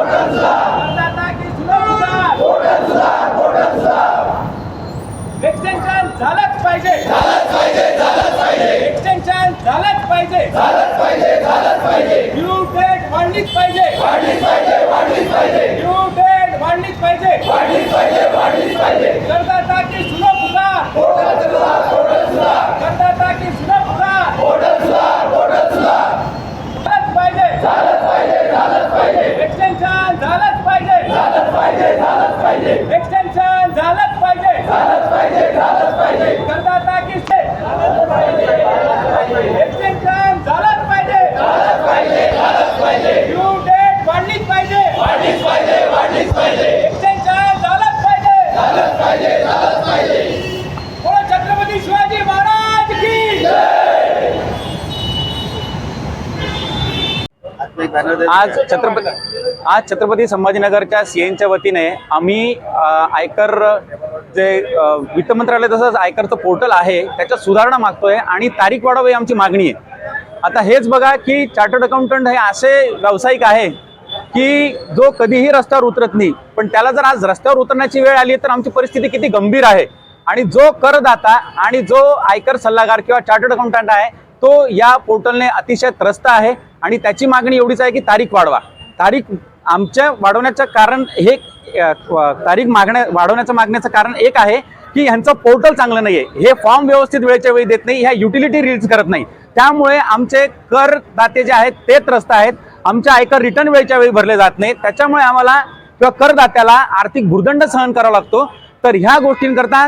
करदाता की झालंच पाहिजे. एक्सटेन्शन झालंच पाहिजे. ड्यू डेट वाढलीच पाहिजे. ड्यू डेट वाढलीच पाहिजे पाहिजे की सुरक्षा करदाता की सुरक्षा झालंच पाहिजे एक्सटेन्शन झालंच पाहिजे एक्सटेन्शन झालंच पाहिजे करदाता की एक्सटेन्शन झालंच पाहिजे ड्यू डेट वाढलीच पाहिजे एक्सटेन्शन झालंच पाहिजे बोलो छत्रपती शिवाजी महाराज की आज छत्रपती आज छत्रपती संभाजीनगरच्या सीएनच्या वतीने आम्ही आयकर जे वित्त मंत्रालय तसंच आयकरचं पोर्टल आहे त्याच्यात सुधारणा मागतोय आणि तारीख वाढावी आमची मागणी आहे. आता हेच बघा की चार्टर्ड अकाउंटंट हे असे व्यावसायिक आहे की जो कधीही रस्त्यावर उतरत नाही पण त्याला जर आज रस्त्यावर उतरण्याची वेळ आली तर आमची परिस्थिती किती गंभीर आहे. आणि जो करदाता आणि जो आयकर सल्लागार किंवा चार्टर्ड अकाउंटंट आहे तो या पोर्टलने अतिशय त्रस्त आहे. आणि त्याची मागणी एवढीच आहे की तारीख वाढवा. तारीख आमच्या वाढवण्याचं कारण हे तारीख मागण्या वाढवण्याचं मागण्याचं कारण एक आहे की ह्यांचं पोर्टल चांगलं नाही आहे हे फॉर्म व्यवस्थित वेळेच्या वेळी देत नाही ह्या युटिलिटी रील्स करत नाही. त्यामुळे आमचे करदाते जे आहेत ते त्रस्त आहेत. आमच्या आयकर रिटर्न वेळेच्या वेळी भरले जात नाही त्याच्यामुळे आम्हाला किंवा करदात्याला आर्थिक भुर्दंड सहन करावा लागतो. तर ह्या गोष्टींकरता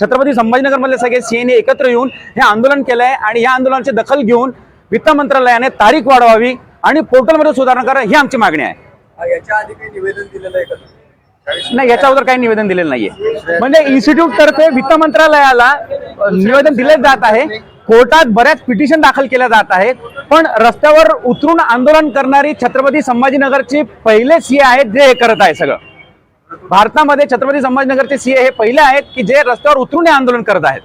छत्रपती संभाजीनगरमधले सगळे सीएनए एकत्र येऊन हे आंदोलन केलं आहे आणि या आंदोलनाची दखल घेऊन वित्त मंत्रालयाने तारीख वाढवावी आणि पोर्टलमध्ये सुधारणा करा ही आमची मागणी आहे. याच्या आधी काही निवेदन दिलेलं आहे का नाही याच्या अगोदर काही निवेदन दिलेलं नाहीये. म्हणजे इन्स्टिट्यूट तर्फे वित्त मंत्रालयाला निवेदन दिले जात आहे. कोर्टात बऱ्याच पिटिशन दाखल केल्या जात आहेत. पण रस्त्यावर उतरून आंदोलन करणारी छत्रपती संभाजीनगरची पहिले सीए आहेत जे हे करत आहे सगळं. भारतामध्ये छत्रपती संभाजीनगरचे सीए हे पहिले आहेत की जे रस्त्यावर उतरून हे आंदोलन करत आहेत.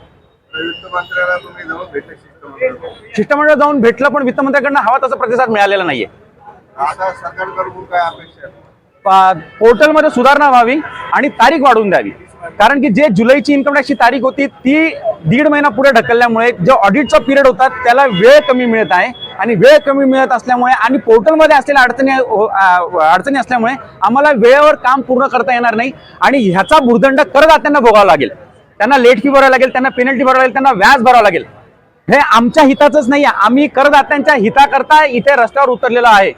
शिष्टमंडळ जाऊन भेटलं पण वित्त मंत्र्याकडनं हवा तसा प्रतिसाद मिळालेला नाहीये. पोर्टलमध्ये सुधारणा व्हावी आणि तारीख वाढवून द्यावी. कारण की जे जुलैची इन्कम टॅक्सची तारीख होती ती दीड महिना पुढे ढकलल्यामुळे जो ऑडिटचा पिरियड होता त्याला वेळ कमी मिळत आहे. आणि वेळ कमी मिळत असल्यामुळे आणि पोर्टलमध्ये असलेल्या अडचणी अडचणी असल्यामुळे आम्हाला वेळेवर काम पूर्ण करता येणार नाही. आणि ह्याचा भुर्दंड करदात्यांना भोगावा लागेल. त्यांना लेट फी भरावी लागेल त्यांना पेनल्टी भरावी लागेल त्यांना व्याज भरावं लागेल. हे आमच्या हिताचंच नाही आहे आम्ही करदात्यांच्या हिताकरता इथे रस्त्यावर उतरलेलो आहे.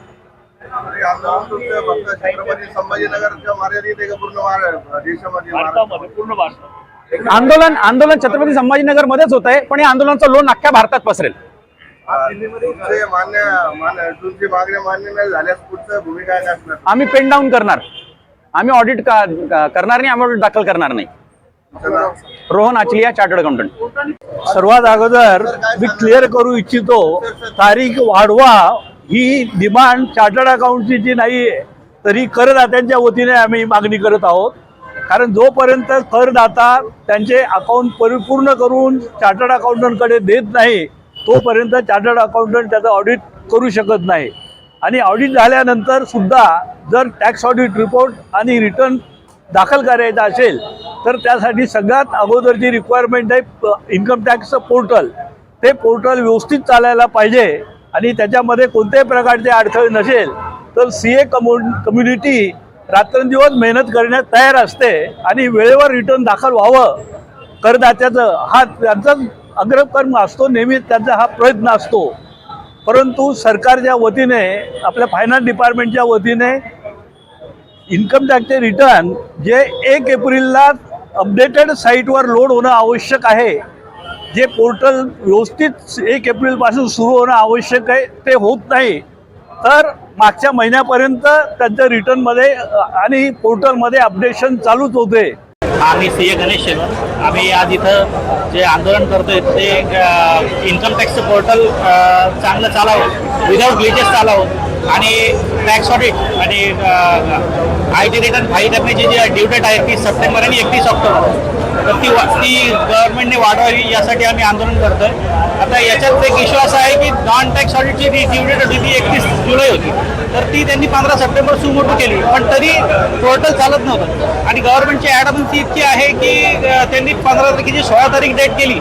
आंदोलन? आंदोलन आंदोलन छत्रपती संभाजीनगर मध्येच होत आहे पण या आंदोलनाचं लोन अख्ख्या भारतात पसरेल. आम्ही पेन डाऊन करणार. आम्ही ऑडिट करणार नाही आम्ही audit दाखल करणार नाही? Rohan Achaliya chartered accountant. सर्वात अगोदर मी क्लिअर करू इच्छितो तारीख वाढवा ही डिमांड चार्टर्ड अकाउंटची नाही आहे तरी करदात्यांच्या वतीने आम्ही मागणी करत आहोत. कारण जोपर्यंत करदाता त्यांचे अकाउंट परिपूर्ण करून चार्टर्ड अकाउंटंटकडे देत नाही तोपर्यंत चार्टर्ड अकाउंटंट त्याचं ऑडिट करू शकत नाही. आणि ऑडिट झाल्यानंतर सुद्धा जर टॅक्स ऑडिट रिपोर्ट आणि रिटर्न दाखल करायचा असेल तर त्यासाठी सगळ्यात अगोदरची रिक्वायरमेंट आहे इन्कम टॅक्सचं पोर्टल ते पोर्टल व्यवस्थित चालायला पाहिजे आणि त्याच्यामध्ये कोणत्याही प्रकारचे अडथळे नसेल तर सी ए कम्यु कम्युनिटी रात्रंदिवस मेहनत करण्यात तयार असते आणि वेळेवर रिटर्न दाखल व्हावं. करदात्याचं हा त्यांचा अग्रकर्म असतो नेहमी त्यांचा हा प्रयत्न असतो. परंतु सरकारच्या वतीने आपल्या फायनान्स डिपार्टमेंटच्या वतीने इन्कम टॅक्सचे रिटर्न जे एक एप्रिलला अपडेटेड साईटवर लोड होणं आवश्यक आहे. जे पोर्टल व्यवस्थित एक एप्रिलपासून सुरू होणं आवश्यक आहे ते होत नाही. तर मागच्या महिन्यापर्यंत त्यांच्या रिटर्नमध्ये आणि पोर्टलमध्ये अपडेशन चालूच होते. आम्ही सी ए गणेश आम्ही आज इथं जे आंदोलन करतोय ते इन्कम टॅक्सचं पोर्टल चांगलं चालावं विदाऊट ग्लिचेस चालावं. आणि टॅक्स ऑडिट आणि आय टी रिटर्न फाईल करण्याची जी ड्यू डेट आहे ती सप्टेंबर आणि एकतीस ऑक्टोबर. ती वा- ती गव्हर्नमेंटने वाढवावी यासाठी आम्ही आंदोलन करतोय. आता याच्यात एक इश्यू असा आहे की नॉन टॅक्स ऑडिटची जी ड्यू डेट होती ती एकतीस जुलै होती. तर ती त्यांनी पंधरा सप्टेंबर सुमोटू केली. पण तरी पोर्टल चालत नव्हतं. आणि गव्हर्नमेंटची ॲडमन्सी इतकी आहे की त्यांनी पंधरा तारखेची सोळा तारीख डेट केली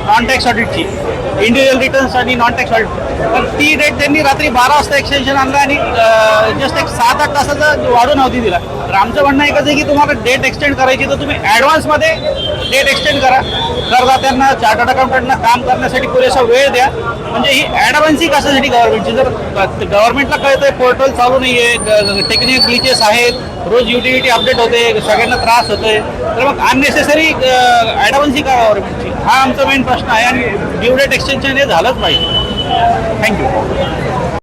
नॉन टॅक्स ऑडिटची इंडिव्हिज्युअल रिटर्न्स आणि नॉन टॅक्स ऑडिट तर ती डेट त्यांनी रात्री बारा वाजता एक्सटेन्शन आणलं आणि जस्ट एक सात आठ तासाचा वाढून नव्हती दिला. तर आमचं म्हणणं एकच आहे की तुम्हाला डेट एक्सटेंड करायची तर तुम्ही ॲडव्हान्समध्ये डेट एक्सटेंड करा. करदात्यांना चार्टर्ड अकाउंटंटना काम करण्यासाठी पुरेसा वेळ द्या. म्हणजे ही ॲडव्हान्सही कशासाठी गव्हर्नमेंटची जर गव्हर्नमेंटला कळतंय पोर्टल चालू नाही आहे टेक्निक ग्लिचेस आहेत रोज युटिलिटी अपडेट होते सगळ्यांना त्रास होतोय. तर मग अननेसेसरी ॲडव्हान्सही का गव्हर्नमेंटची हा आमचा मेन प्रश्न आहे आणि ड्यू डेट एक्सटेन्शन हे झालंच पाहिजे. थँक्यू